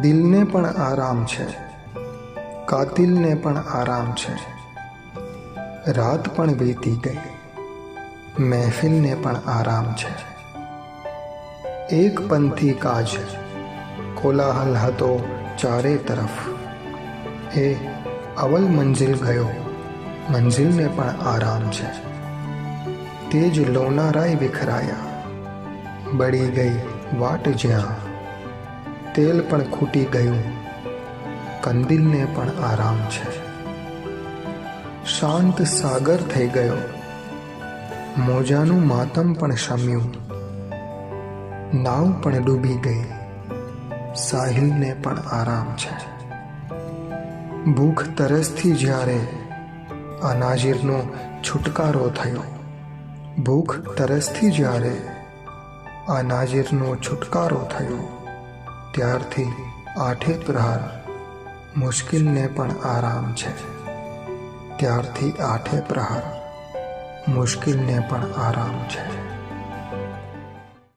દિલને પણ આરામ છે કાતિલને પણ આરામ છે રાત પણ વીતી ગઈ મહેફિલને પણ આરામ છે એક પંથી કાજ કોલાહલ હતો ચારે તરફ એ અવલ મંજિલ ગયો મંજિલને પણ આરામ છે તેજ લોનારાય વિખરાયા બળી ગઈ વાટ જ્યાં તેલ પણ ખૂટી ગયું. કંદિલને પણ આરામ છે. શાંત સાગર થઈ ગયો. મોજાનું માતમ પણ શમ્યું. નાવ પણ ડૂબી ગઈ. સાહિલને પણ આરામ છે. ભૂખ તરસથી જ્યારે અનાજીરનો છુટકારો થયો. ભૂખ તરસથી જ્યારે અનાજીરનો છુટકારો થયો. ત્યારથી આઠે પ્રહાર મુશ્કેલને પણ આરામ છે. ત્યારથી આઠે પ્રહાર મુશ્કેલને પણ આરામ છે.